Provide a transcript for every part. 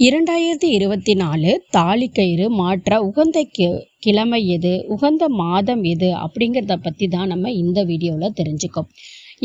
இரண்டாயிரத்தி இருபத்தி நாலு தாலிக்கயிறு மாற்ற உகந்த கி கிழமை எது உகந்த மாதம் எது அப்படிங்கிறத பற்றி தான் நம்ம இந்த வீடியோவில் தெரிஞ்சுக்கோம்.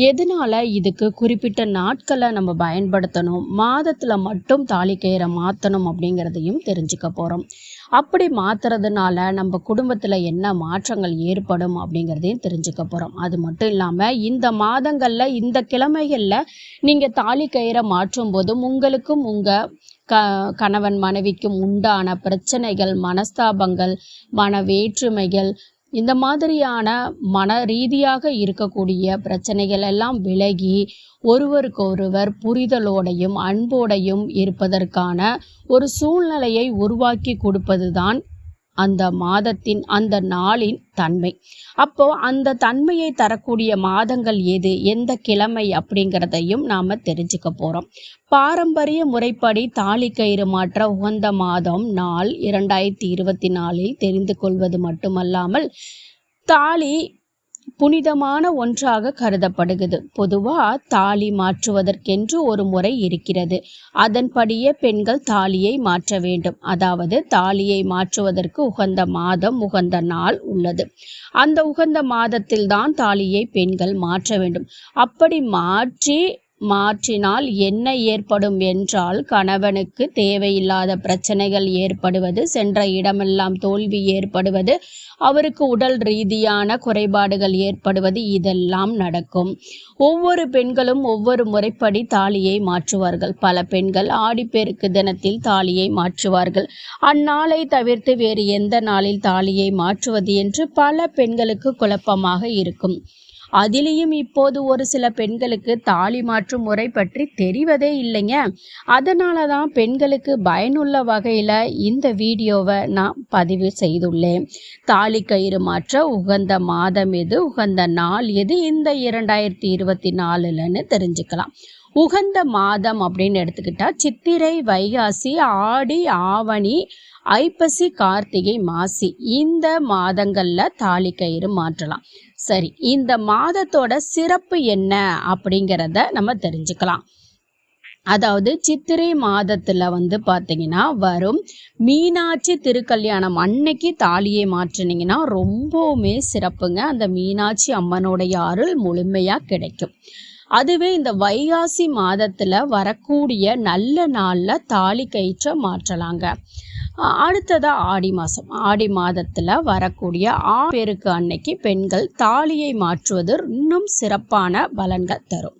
எதனால் இதுக்கு குறிப்பிட்ட நாட்களை நம்ம பயன்படுத்தணும் மாதத்தில் மட்டும் தாலிக்கயிறை மாற்றணும் அப்படிங்கிறதையும் தெரிஞ்சுக்க போகிறோம் அப்படி மாற்றுறதுனால நம்ம குடும்பத்தில் என்ன மாற்றங்கள் ஏற்படும் அப்படிங்கிறதையும் தெரிஞ்சுக்க போகிறோம் அது மட்டும் இல்லாமல் இந்த மாதங்களில் இந்த கிழமைகளில் நீங்கள் தாலிக்கயிறை மாற்றும் போதும் உங்களுக்கும் உங்கள் க கணவன் மனைவிக்கும் உண்டான பிரச்சனைகள் மனஸ்தாபங்கள் மன வேற்றுமைகள் இந்த மாதிரியான மன ரீதியாக இருக்கக்கூடிய பிரச்சனைகள் எல்லாம் விலகி ஒருவருக்கொருவர் புரிதலோடையும் அன்போடையும் இருப்பதற்கான ஒரு சூழ்நிலையை உருவாக்கி கொடுப்பது தான் அந்த மாதத்தின் அந்த நாளின் தன்மை. அப்போ அந்த தன்மையை தரக்கூடிய மாதங்கள் எது? எந்த கிழமை அப்படிங்கிறதையும் நாம தெரிஞ்சுக்க போறோம். பாரம்பரிய முறைப்படி தாலி கயிறு மாற்ற உகந்த மாதம் நாள் இரண்டாயிரத்தி இருபத்தி நாலில் தெரிந்து கொள்வது மட்டுமல்லாமல் தாலி புனிதமான ஒன்றாக கருதப்படுகிறது. பொதுவா தாலி மாற்றுவதற்கென்று ஒரு முறை இருக்கிறது. அதன்படியே பெண்கள் தாலியை மாற்ற வேண்டும். அதாவது தாலியை மாற்றுவதற்கு உகந்த மாதம் உகந்த நாள் உள்ளது. அந்த உகந்த மாதத்தில் தான் தாலியை பெண்கள் மாற்ற வேண்டும். அப்படி மாற்றி மாற்றினால் என்ன ஏற்படும் என்றால் கணவனுக்கு தேவையில்லாத பிரச்சனைகள் ஏற்படுவது சென்ற இடமெல்லாம் தோல்வி ஏற்படுவது அவருக்கு உடல் ரீதியான குறைபாடுகள் ஏற்படுவது இதெல்லாம் நடக்கும். ஒவ்வொரு பெண்களும் ஒவ்வொரு முறைப்படி தாலியை மாற்றுவார்கள். பல பெண்கள் ஆடிப்பெருக்கு தினத்தில் தாலியை மாற்றுவார்கள். அந்நாளை தவிர்த்து வேறு எந்த நாளில் தாலியை மாற்றுவது என்று பல பெண்களுக்கு குழப்பமாக இருக்கும். அதிலேயும் இப்போது ஒரு சில பெண்களுக்கு தாலி மாற்றும் முறை பற்றி தெரிவதே இல்லைங்க. அதனால தான் பெண்களுக்கு பயனுள்ள வகையில் இந்த வீடியோவை நான் பதிவு செய்துள்ளேன். தாலி கயிறு மாற்ற உகந்த மாதம் எது உகந்த நாள் எது இந்த இரண்டாயிரத்தி இருபத்தி நாலுலன்னு தெரிஞ்சுக்கலாம். உகந்த மாதம் அப்படின்னு எடுத்துக்கிட்டா சித்திரை வைகாசி ஆடி ஆவணி ஐப்பசி கார்த்திகை மாசி. இந்த மாதங்களில் தாலி கயிறு மாற்றலாம். சரி இந்த மாதத்தோட சிறப்பு என்ன அப்படிங்கிறத நம்ம தெரிஞ்சுக்கலாம். அதாவது சித்திரை மாதத்துல வந்து பார்த்தீங்கன்னா வரும் மீனாட்சி திருக்கல்யாணம். அன்னைக்கு தாலியை மாற்றினீங்கன்னா ரொம்பவுமே சிறப்புங்க. அந்த மீனாட்சி அம்மனுடைய அருள் முழுமையா கிடைக்கும். அதுவே இந்த வைகாசி மாதத்துல வரக்கூடிய நல்ல நாள்ல தாலி கயிற்ற மாற்றலாங்க. அடுத்ததாக ஆடி மாதம் ஆடி மாதத்தில் வரக்கூடிய ஆப்பெருக்கு அன்னைக்கு பெண்கள் தாலியை மாற்றுவது இன்னும் சிறப்பான பலன்கள் தரும்.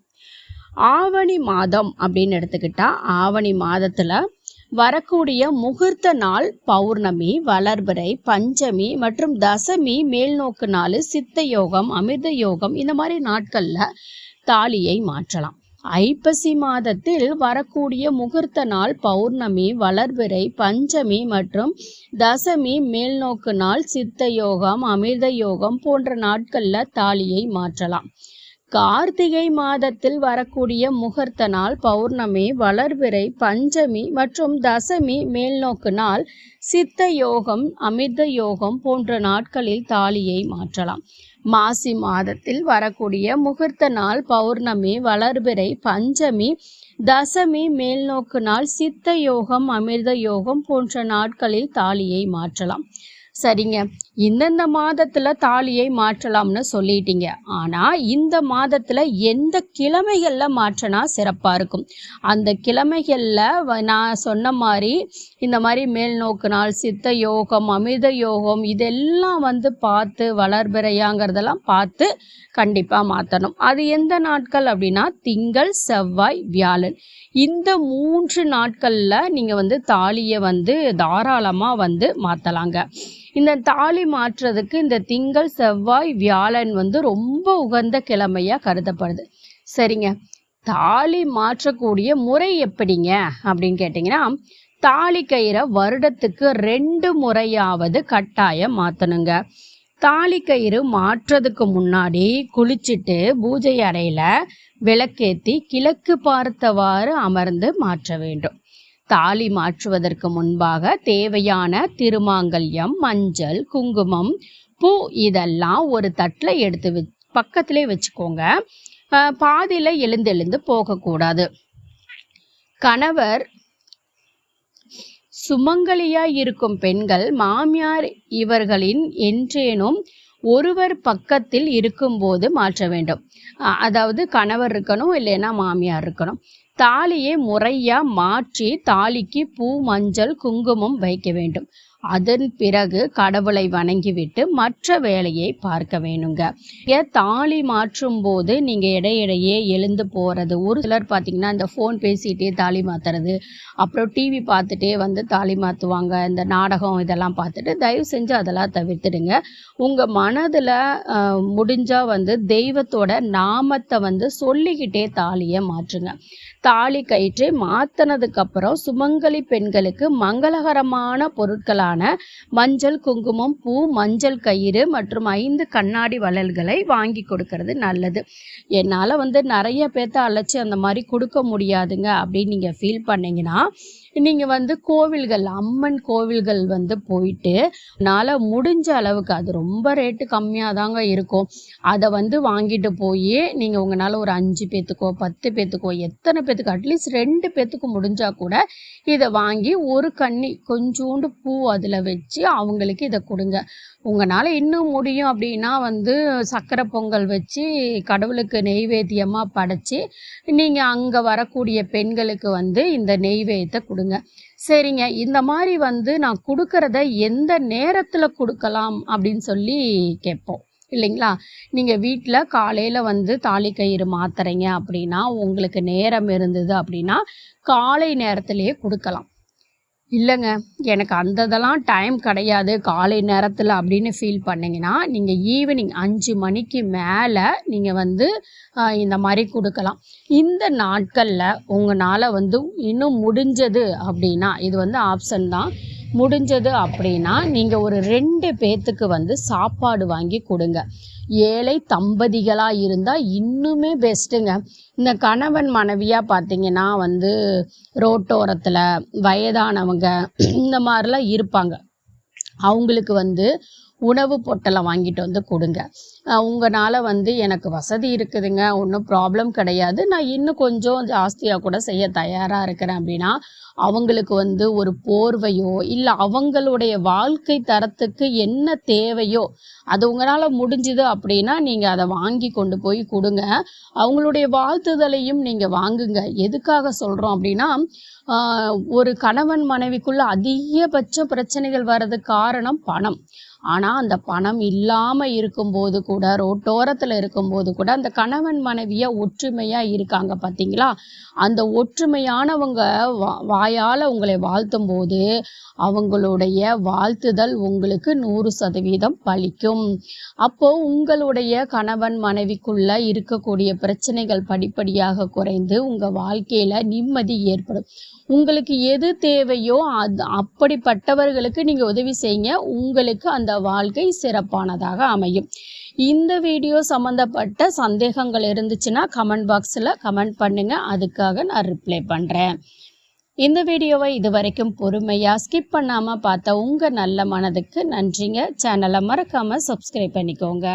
ஆவணி மாதம் அப்படின்னு எடுத்துக்கிட்டா ஆவணி மாதத்தில் வரக்கூடிய முகூர்த்த நாள் பௌர்ணமி வளர்பிறை பஞ்சமி மற்றும் தசமி மேல்நோக்கு நாள் சித்த யோகம் அமிர்த யோகம் இந்த மாதிரி நாட்களில் தாலியை மாற்றலாம். ஐப்பசி மாதத்தில் வரக்கூடிய முகூர்த்த நாள் பௌர்ணமி வளர்பிறை பஞ்சமி மற்றும் தசமி மேல்நோக்கு நாள் சித்த யோகம் அமிர்த யோகம் போன்ற நாட்களில் தாலியை மாற்றலாம். கார்த்திகை மாதத்தில் வரக்கூடிய முகூர்த்த நாள் பௌர்ணமி வளர்பிறை பஞ்சமி மற்றும் தசமி மேல்நோக்கு நாள் சித்த யோகம் அமிர்த யோகம் போன்ற நாட்களில் தாலியை மாற்றலாம். மாசி மாதத்தில் வரக்கூடிய முகூர்த்த நாள் பௌர்ணமி வளர்பிறை பஞ்சமி தசமி மேல்நோக்கு நாள் சித்த யோகம் அமிர்த யோகம் போன்ற நாட்களில் தாலியை மாற்றலாம். சரிங்க. இந்தந்த மாதத்தில் தாலியை மாற்றலாம்னு சொல்லிட்டீங்க. ஆனால் இந்த மாதத்தில் எந்த கிழமைகளில் மாற்றினா சிறப்பாக இருக்கும்? அந்த கிழமைகளில் நான் சொன்ன மாதிரி இந்த மாதிரி மேல் நோக்கு நாள் சித்த யோகம் அமிர்த யோகம் இதெல்லாம் வந்து பார்த்து வளர்பிறையாங்கிறதெல்லாம் பார்த்து கண்டிப்பாக மாற்றணும் அது எந்த நாட்கள் அப்படின்னா திங்கள் செவ்வாய் வியாழன். இந்த மூன்று நாட்களில் நீங்கள் வந்து தாலியை வந்து தாராளமாக வந்து மாற்றலாங்க இந்த தாலி மாற்றுறதுக்கு இந்த திங்கள் செவ்வாய் வியாழன் வந்து ரொம்ப உகந்த கிழமையாக கருதப்படுது. சரிங்க. தாலி மாற்றக்கூடிய முறை எப்படிங்க? அப்படின்னு கேட்டிங்கன்னா தாலி கயிறை வருடத்துக்கு ரெண்டு முறையாவது கட்டாயம் மாற்றணுங்க தாலி கயிறு மாற்றுறதுக்கு முன்னாடி குளிச்சுட்டு பூஜை அறையில் விளக்கேற்றி கிழக்கு பார்த்தவாறு அமர்ந்து மாற்ற வேண்டும். தாலி மாற்றுவதற்கு முன்பாக தேவையான திருமாங்கல்யம் மஞ்சள் குங்குமம் பூ இதெல்லாம் ஒரு தட்டில் எடுத்து வ பக்கத்திலே வச்சுக்கோங்க. பாதியில் எழுந்து எழுந்து போகக்கூடாது. கணவர் சுமங்கலியாய் இருக்கும் பெண்கள் மாமியார் இவர்களின் என்றேனும் ஒருவர் பக்கத்தில் இருக்கும்போது மாற்ற வேண்டும். அதாவது கணவர் இருக்கணும் இல்லைன்னா மாமியார் இருக்கணும். தாலியை முறையாக மாற்றி தாலிக்கு பூ மஞ்சள் குங்குமம் வைக்க வேண்டும். அதன் பிறகு கடவுளை வணங்கிவிட்டு மற்ற வேலையை பார்க்க வேணுங்க. ஏன் தாலி மாற்றும் போது நீங்கள் இடையிடையே எழுந்து போகிறது ஒரு சிலர் பார்த்தீங்கன்னா இந்த ஃபோன் பேசிகிட்டே தாலி மாற்றுறது அப்புறம் டிவி பார்த்துட்டே வந்து தாலி மாற்றுவாங்க இந்த நாடகம் இதெல்லாம் பார்த்துட்டு தயவு செஞ்சு அதெல்லாம் தவிர்த்துடுங்க. உங்கள் மனதில் முடிஞ்சால் வந்து தெய்வத்தோட நாமத்தை வந்து சொல்லிக்கிட்டே தாலியை மாற்றுங்க. தாலி கயிற்றை மாற்றினதுக்கப்புறம் சுமங்கலி பெண்களுக்கு மங்களகரமான பொருட்களான மஞ்சள் குங்குமம் பூ மஞ்சள் கயிறு மற்றும் ஐந்து கண்ணாடி வளல்களை வாங்கி கொடுக்கறது நல்லது. என்னால் வந்து நிறைய பேர்த்த அழைச்சி அந்த மாதிரி கொடுக்க முடியாதுங்க அப்படின்னு நீங்கள் ஃபீல் பண்ணீங்கன்னா நீங்கள் வந்து கோவில்கள் அம்மன் கோவில்கள் வந்து போயிட்டு என்னால் முடிஞ்ச அளவுக்கு அது ரொம்ப ரேட்டு கம்மியாக தாங்க இருக்கும். அதை வந்து வாங்கிட்டு போய் நீங்கள் உங்களால் ஒரு அஞ்சு பேத்துக்கோ பத்து பேத்துக்கோ எத்தனை பேத்துக்கு அட்லீஸ்ட் ரெண்டு பேத்துக்கு முடிஞ்சால் கூட இதை வாங்கி ஒரு கண்ணி கொஞ்சோண்டு பூ அதில் வச்சு அவங்களுக்கு இதை கொடுங்க. உங்களால் இன்னும் முடியும் அப்படின்னா வந்து சக்கரை பொங்கல் வச்சு கடவுளுக்கு நெய்வேத்தியமாக படைச்சி நீங்கள் அங்கே வரக்கூடிய பெண்களுக்கு வந்து இந்த நெய்வேத்தை கொடுங்க. சரிங்க. இந்த மாதிரி வந்து நான் கொடுக்கறத எந்த நேரத்தில் கொடுக்கலாம் அப்படின்னு சொல்லி கேட்போம். இல்லைங்களா? நீங்கள் வீட்டில் காலையில் வந்து தாலி கயிறு மாத்துறீங்க அப்படின்னா உங்களுக்கு நேரம் இருந்தது அப்படின்னா காலை நேரத்திலேயே கொடுக்கலாம். இல்லைங்க. எனக்கு அந்த இதெல்லாம் டைம் கிடையாது. காலை நேரத்தில் அப்படின்னு ஃபீல் பண்ணிங்கன்னா நீங்கள் ஈவினிங் அஞ்சு மணிக்கு மேலே நீங்கள் வந்து இந்த மாதிரி கொடுக்கலாம். இந்த நாட்களில் உங்களால் வந்து இன்னும் முடிஞ்சது அப்படின்னா இது வந்து ஆப்ஷன் தான். முடிஞ்சது அப்படின்னா நீங்கள் ஒரு ரெண்டு பேர்த்துக்கு வந்து சாப்பாடு வாங்கி கொடுங்க. ஏழை தம்பதிகளாக இருந்தால் இன்னுமே பெஸ்ட்டுங்க. இந்த கணவன் மனைவியாக பார்த்தீங்கன்னா வந்து ரோட்டோரத்தில் வயதானவங்க இந்த மாதிரிலாம் இருப்பாங்க. அவங்களுக்கு வந்து உணவு பொட்டலை வாங்கிட்டு வந்து கொடுங்க. உங்களால் வந்து எனக்கு வசதி இருக்குதுங்க. ஒன்றும் ப்ராப்ளம் கிடையாது. நான் இன்னும் கொஞ்சம் ஜாஸ்தியாக கூட செய்ய தயாராக இருக்கிறேன் அப்படின்னா அவங்களுக்கு வந்து ஒரு போர்வையோ இல்லை அவங்களுடைய வாழ்க்கை தரத்துக்கு என்ன தேவையோ அது உங்களால் முடிஞ்சுது அப்படின்னா நீங்கள் அதை வாங்கி கொண்டு போய் கொடுங்க. அவங்களுடைய வாழ்த்துதலையும் நீங்கள் வாங்குங்க. எதுக்காக சொல்கிறோம் அப்படின்னா ஒரு கணவன் மனைவிக்குள்ள அதிகபட்ச பிரச்சனைகள் வர்றதுக்கு காரணம் பணம். ஆனால் அந்த பணம் இல்லாமல் இருக்கும்போது கூட ரோட்டோரத்தில் இருக்கும்போது கூட அந்த கணவன் மனைவியாக ஒற்றுமையாக இருக்காங்க பார்த்தீங்களா அந்த ஒற்றுமையானவங்க வா வாயால் உங்களை வாழ்த்தும் போது அவங்களுடைய வாழ்த்துதல் உங்களுக்கு நூறு சதவீதம் பலிக்கும். அப்போ உங்களுடைய கணவன் மனைவிக்குள்ள இருக்கக்கூடிய பிரச்சனைகள் படிப்படியாக குறைந்து உங்கள் வாழ்க்கையில நிம்மதி ஏற்படும். உங்களுக்கு எது தேவையோ அது அப்படிப்பட்டவர்களுக்கு நீங்க உதவி செய்யுங்க. உங்களுக்கு அந்த வாழ்க்கை சிறப்பானதாக அமையும். இந்த வீடியோ சம்மந்தப்பட்ட சந்தேகங்கள் இருந்துச்சுன்னா கமெண்ட் பாக்ஸில் கமெண்ட் பண்ணுங்கள் அதுக்காக நான் ரிப்ளை பண்ணுறேன் இந்த வீடியோவை இது வரைக்கும் பொறுமையாக ஸ்கிப் பண்ணாமல் பார்த்த உங்கள் நல்ல மனதுக்கு நன்றிங்க. சேனலை மறக்காமல் சப்ஸ்கிரைப் பண்ணிக்கோங்க.